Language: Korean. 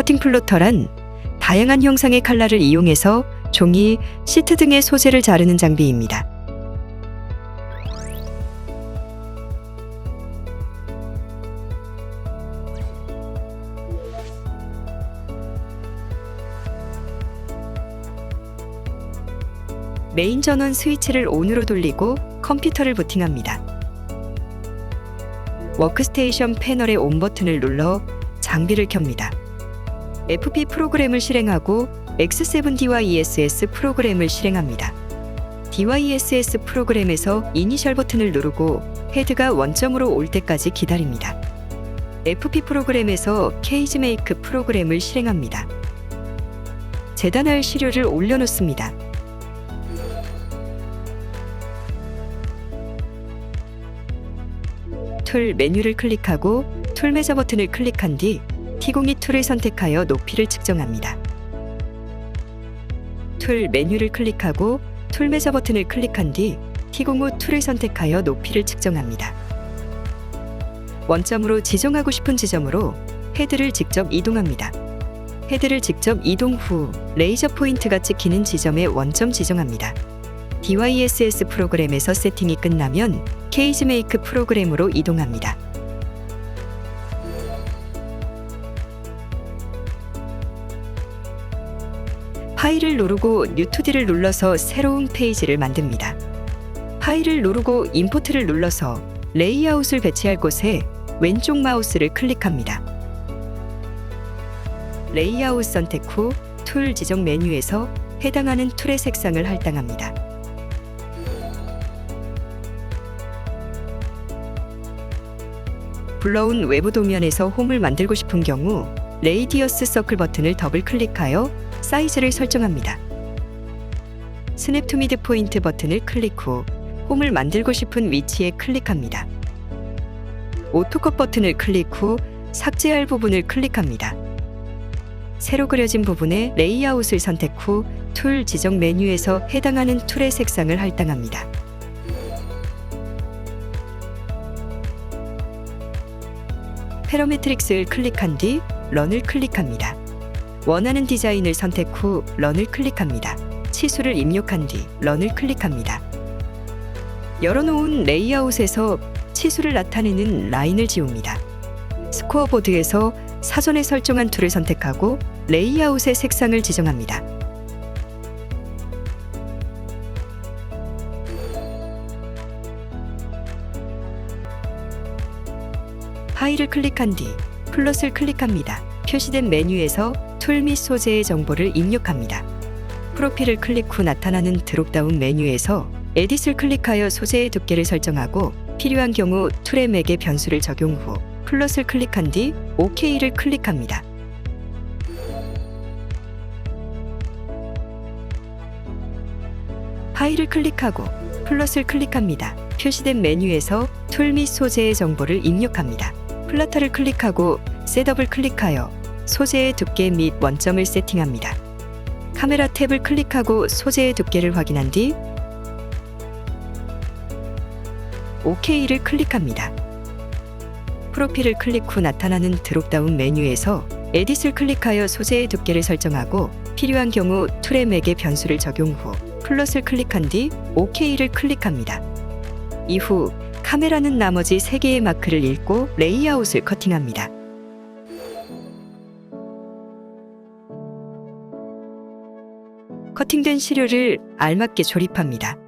커팅 플로터란 다양한 형상의 칼날을 이용해서 종이, 시트 등의 소재를 자르는 장비입니다. 메인 전원 스위치를 ON으로 돌리고 컴퓨터를 부팅합니다. 워크스테이션 패널의 ON 버튼을 눌러 장비를 켭니다. FP 프로그램을 실행하고 X7DYESS 프로그램을 실행합니다. DYESS 프로그램에서 이니셜 버튼을 누르고 헤드가 원점으로 올 때까지 기다립니다. FP 프로그램에서 케이지 메이크 프로그램을 실행합니다. 재단할 시료를 올려놓습니다. 툴 메뉴를 클릭하고 툴 매저 버튼을 클릭한 뒤 T02 툴을 선택하여 높이를 측정합니다. 툴 메뉴를 클릭하고 툴 매저 버튼을 클릭한 뒤 T05 툴을 선택하여 높이를 측정합니다. 원점으로 지정하고 싶은 지점으로 헤드를 직접 이동합니다. 헤드를 직접 이동 후 레이저 포인트가 찍히는 지점에 원점 지정합니다. DYSS 프로그램에서 세팅이 끝나면 케이지 메이크 프로그램으로 이동합니다. 파일을 누르고 뉴2D를 눌러서 새로운 페이지를 만듭니다. 파일을 누르고 임포트를 눌러서 레이아웃을 배치할 곳에 왼쪽 마우스를 클릭합니다. 레이아웃 선택 후 툴 지정 메뉴에서 해당하는 툴의 색상을 할당합니다. 불러온 외부 도면에서 홈을 만들고 싶은 경우 레이디어스 서클 버튼을 더블 클릭하여 사이즈를 설정합니다. 스냅 투 미드 포인트 버튼을 클릭 후 홈을 만들고 싶은 위치에 클릭합니다. 오토컷 버튼을 클릭 후 삭제할 부분을 클릭합니다. 새로 그려진 부분에 레이아웃을 선택 후 툴 지정 메뉴에서 해당하는 툴의 색상을 할당합니다. 페러메트릭스를 클릭한 뒤 런을 클릭합니다. 원하는 디자인을 선택 후 런을 클릭합니다. 치수를 입력한 뒤 런을 클릭합니다. 열어놓은 레이아웃에서 치수를 나타내는 라인을 지웁니다. 스코어보드에서 사전에 설정한 툴을 선택하고 레이아웃의 색상을 지정합니다. 파일을 클릭한 뒤 플롯을 클릭합니다. 표시된 메뉴에서 툴 및 소재의 정보를 입력합니다. 프로필을 클릭 후 나타나는 드롭다운 메뉴에서 에딧을 클릭하여 소재의 두께를 설정하고 필요한 경우 툴의 맥에 변수를 적용 후 플롯을 클릭한 뒤 OK를 클릭합니다. 파일을 클릭하고 플롯을 클릭합니다. 표시된 메뉴에서 툴 및 소재의 정보를 입력합니다. 플라터를 클릭하고 셋업을 클릭하여 소재의 두께 및 원점을 세팅합니다. 카메라 탭을 클릭하고 소재의 두께를 확인한 뒤 OK를 클릭합니다. 프로필을 클릭 후 나타나는 드롭다운 메뉴에서 에딧을 클릭하여 소재의 두께를 설정하고 필요한 경우 툴의 맥에 변수를 적용 후 플롯을 클릭한 뒤 OK를 클릭합니다. 이후 카메라는 나머지 3개의 마크를 읽고 레이아웃을 커팅합니다. 커팅된 시료를 알맞게 조립합니다.